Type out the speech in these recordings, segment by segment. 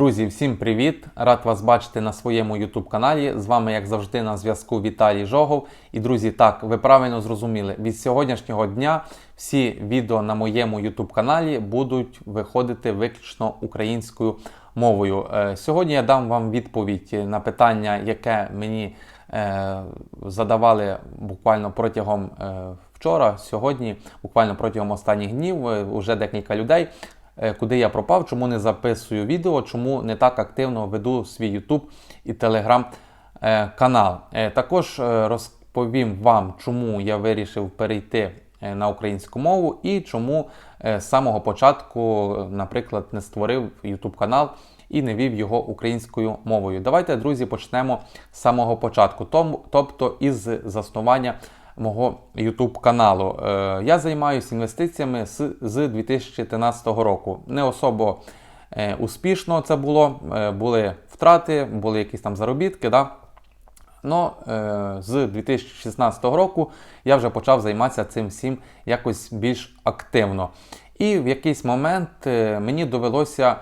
Друзі, всім привіт! Рад вас бачити на своєму YouTube каналі. З вами, як завжди, на зв'язку Віталій Жогов. І друзі, так, ви правильно зрозуміли, від сьогоднішнього дня всі відео на моєму YouTube каналі будуть виходити виключно українською мовою. Е, Сьогодні я дам вам відповідь на питання, яке мені е, задавали буквально протягом е, вчора, сьогодні, буквально протягом останніх днів, е, уже декілька людей. Е, Куди я пропав, чому не записую відео, чому не так активно веду свій YouTube і Telegram е, канал. Е, Також розповім вам, чому я вирішив перейти на українську мову і чому з самого початку, наприклад, не створив YouTube канал і не вів його українською мовою. Давайте, друзі, почнемо з самого початку, тобто із заснування мого YouTube каналу. Е, я займаюся інвестиціями з, з 2013 року. Не особо е, успішно це було, е, були втрати, були якісь там заробітки. Да? Но з 2016 року я вже почав займатися цим всім якось більш активно. І в якийсь момент мені довелося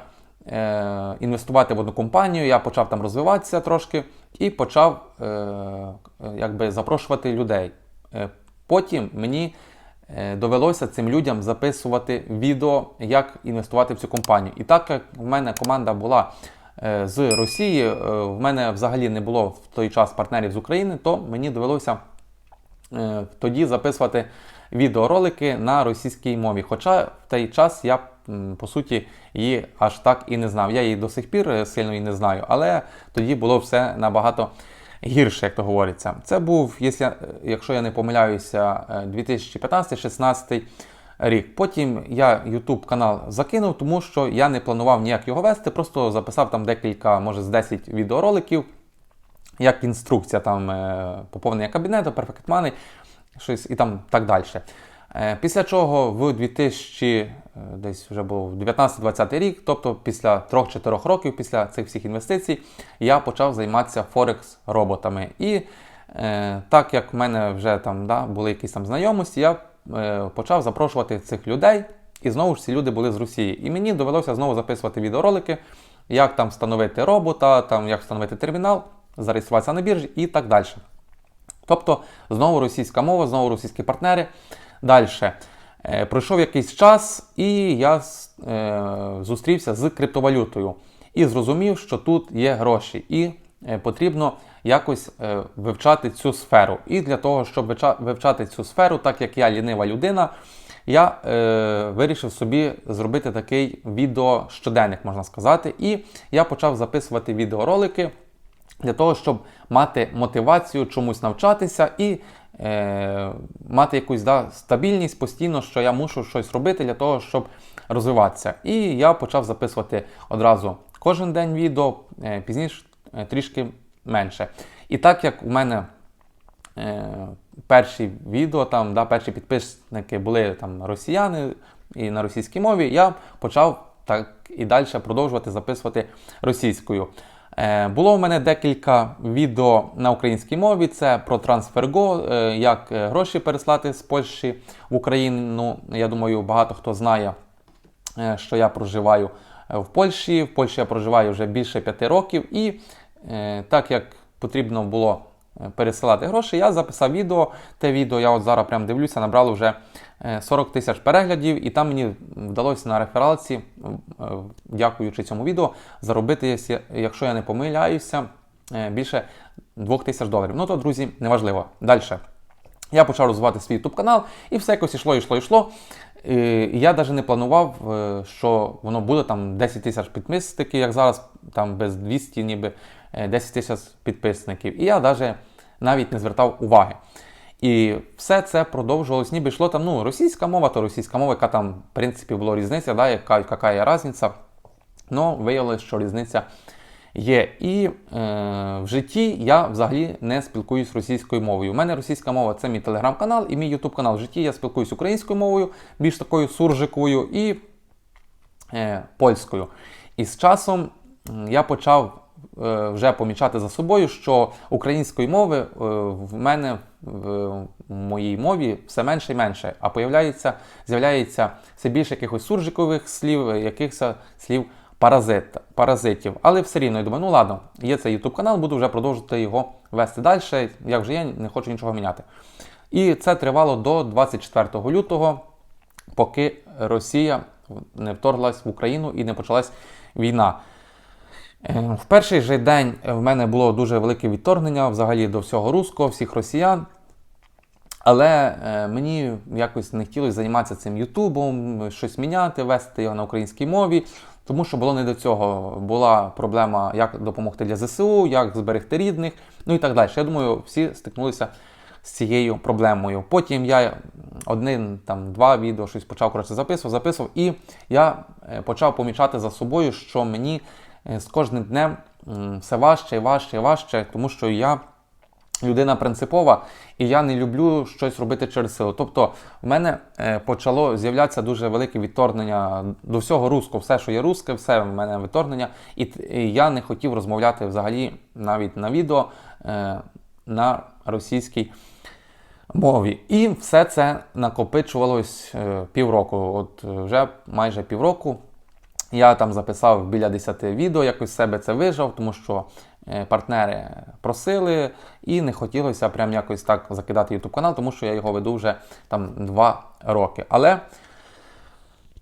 інвестувати в одну компанію, я почав там розвиватися трошки і почав якби запрошувати людей. Е, потім мені е, довелося цим людям записувати відео, як інвестувати в цю компанію. І так як в мене команда була е, з Росії, в мене взагалі не було в той час партнерів з України, то мені довелося тоді записувати відеоролики на російській мові. Хоча в той час я по суті її аж так і не знав. Я її до сих пір сильно і не знаю, але тоді було все набагато гірше, як то говориться. Це був, якщо- я не помиляюся, е, 2015-16 рік. Потім я YouTube канал закинув, тому що я не планував ніяк його вести, просто записав там декілька, може з 10 відеороликів як інструкція там е, поповнення кабінету, Money, щось і там так далі. Е, Після чого в 2000, е, десь вже був 19-20 рік, тобто після 3-4 років після цих всіх інвестицій, я почав займатися Форекс роботами. І е, так як в мене вже там да, були якісь там знайомості, я е, почав запрошувати цих людей. І знову ж ці люди були з Росії. І мені довелося знову записувати відеоролики, як там встановити робота, там, як встановити термінал, зареєструватися на біржі і так далі. Тобто знову російська мова, знову російські партнери. Далі. Е, пройшов якийсь час, і я е, зустрівся з криптовалютою і зрозумів, що тут є гроші, і е, потрібно якось вивчати цю сферу. І для того, щоб вивчати цю сферу, так як я лінива людина, я вирішив собі зробити такий відео щоденник, можна сказати. І я почав записувати відеоролики для того, щоб мати мотивацію чомусь навчатися і е, мати якусь да, стабільність постійно, що я мушу щось робити для того, щоб розвиватися. І я почав записувати одразу кожен день відео, е, пізніше е, трішки менше. І так як у мене е, перші відео, там, да, перші підписники були там росіяни і на російській мові, я почав так і далі продовжувати записувати російською. Е, було у мене декілька відео на українській мові. Це про TransferGo, е, як е, гроші переслати з Польщі в Україну. Я думаю, багато хто знає, що я проживаю в Польщі. В Польщі я проживаю вже більше п'яти років, і так як потрібно було пересилати гроші, я записав відео. Те відео я от зараз прям дивлюся, набрало вже е, 40 тисяч переглядів, і там мені вдалося на рефералці, е, дякуючи цьому відео, заробити, якщо- я не помиляюся, е, більше 2 тисяч доларів. Ну то, друзі, неважливо. Далі. Я почав розвивати свій YouTube канал, і все якось йшло, йшло, йшло. І я навіть не планував, е, що воно буде там 10 тисяч підписників, як зараз, там без 200, ніби е, 10 тисяч підписників. І я навіть навіть не звертав уваги. І все це продовжувалось, ніби йшло там, ну, російська мова, то російська мова, яка там, в принципі, була різниця, да, яка, яка є різниця. Ну, виявилось, що різниця є. І е, в житті я взагалі не спілкуюсь російською мовою. У мене російська мова це мій телеграм-канал і мій ютуб канал. В житті я спілкуюсь українською мовою, більш такою суржикою і е, польською. І з часом я почав е, вже помічати за собою, що української мови е, в мене в моїй мові все менше і менше, а появляється, з'являється все більше якихось суржикових слів, якихось слів паразит, паразитів. Але все рівно я думаю, ну ладно, є цей YouTube канал, буду вже продовжувати його вести далі. Як вже є, не хочу нічого міняти. І це тривало до 24 лютого, поки Росія не вторглась в Україну і не почалась війна. Е, В перший же день в мене було дуже велике відторгнення взагалі до всього руського, всіх росіян. Але е, мені якось не хотілося займатися цим Ютубом, щось міняти, вести його на українській мові, тому що було не до цього. Була проблема, як допомогти для ЗСУ, як зберегти рідних, ну і так далі. Я думаю, всі стикнулися з цією проблемою. Потім я один, там, два відео щось почав коротше, записував, записував, і я е, почав помічати за собою, що мені е, з кожним днем все важче і важче і важче, тому що я людина принципова, і я не люблю щось робити через силу. Тобто, в мене е, почало з'являтися дуже велике відторгнення до всього руського, все, що є русське, все в мене відторгнення. І, я не хотів розмовляти взагалі навіть на відео е, на російській мові. І все це накопичувалось е, півроку. От е, вже майже півроку. Я там записав біля 10 відео, якось себе це вижав, тому що е, партнери просили і не хотілося прям якось так закидати YouTube канал, тому що я його веду вже там 2 роки. Але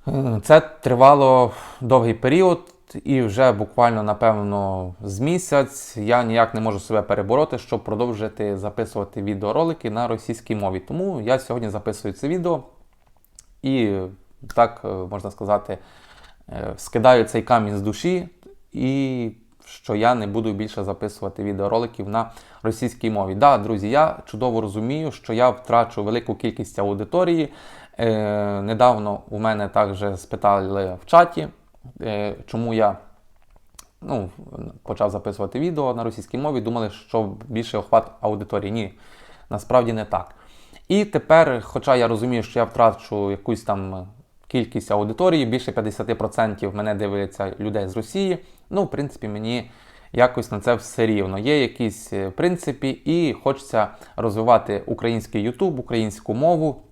е, це тривало довгий період, і вже буквально, напевно, з місяць я ніяк не можу себе перебороти, щоб продовжити записувати відеоролики на російській мові. Тому я сьогодні записую це відео і так е, можна сказати, скидаю цей камінь з душі, і що я не буду більше записувати відеороликів на російській мові. Да, друзі, я чудово розумію, що я втрачу велику кількість аудиторії. Е, недавно у мене також спитали в чаті, е, чому я ну, почав записувати відео на російській мові, думали, що більше охват аудиторії. Ні, насправді не так. І тепер, хоча я розумію, що я втрачу якусь там кількість аудиторії, більше 50% мене дивиться людей з Росії. Ну, в принципі, мені якось на це все рівно. Є якісь е, принципи, і хочеться розвивати український YouTube, українську мову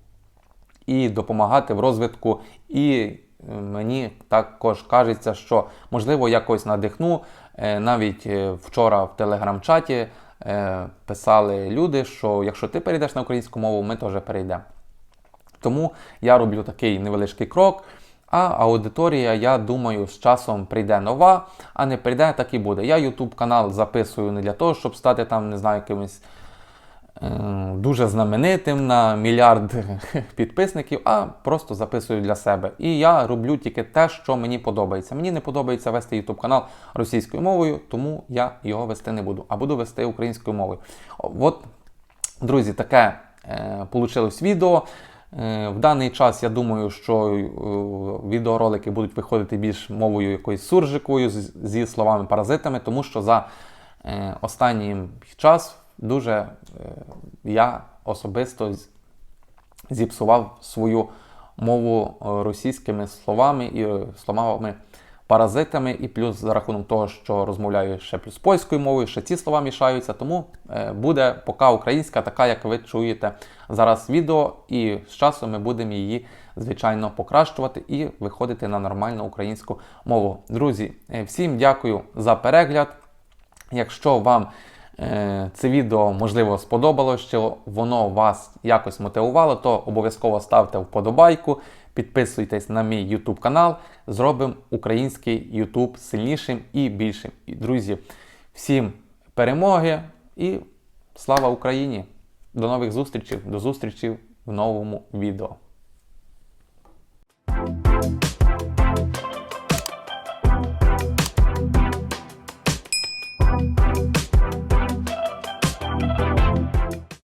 і допомагати в розвитку. І е, мені також кажеться, що можливо якось надихну. Е, Навіть вчора в телеграм-чаті писали люди, що якщо ти перейдеш на українську мову, ми теж перейдемо. Тому я роблю такий невеличкий крок. А аудиторія, я думаю, з часом прийде нова, а не прийде, так і буде. Я YouTube канал записую не для того, щоб стати там, не знаю, якимось е, дуже знаменитим на мільярд підписників, а просто записую для себе. І я роблю тільки те, що мені подобається. Мені не подобається вести YouTube канал російською мовою, тому я його вести не буду, а буду вести українською мовою. От, друзі, таке е, відео. Е, В даний час я думаю, що е, відеоролики будуть виходити більш мовою якоюсь суржикою зі словами паразитами, тому що за е, останній час дуже я особисто зіпсував свою мову російськими словами і словами паразитами, і плюс за рахунок того, що розмовляю ще плюс польською мовою, ще ці слова мішаються. Тому е, буде поки українська, така, як ви чуєте зараз відео, і з часом ми будемо її, звичайно, покращувати і виходити на нормальну українську мову. Друзі, е, всім дякую за перегляд. Якщо вам е, це відео можливо сподобалось, що воно вас якось мотивувало, то обов'язково ставте вподобайку, підписуйтесь на мій YouTube канал. Зробимо український YouTube сильнішим і більшим. І, друзі, всім перемоги і слава Україні! До нових зустрічей, до зустрічі в новому відео.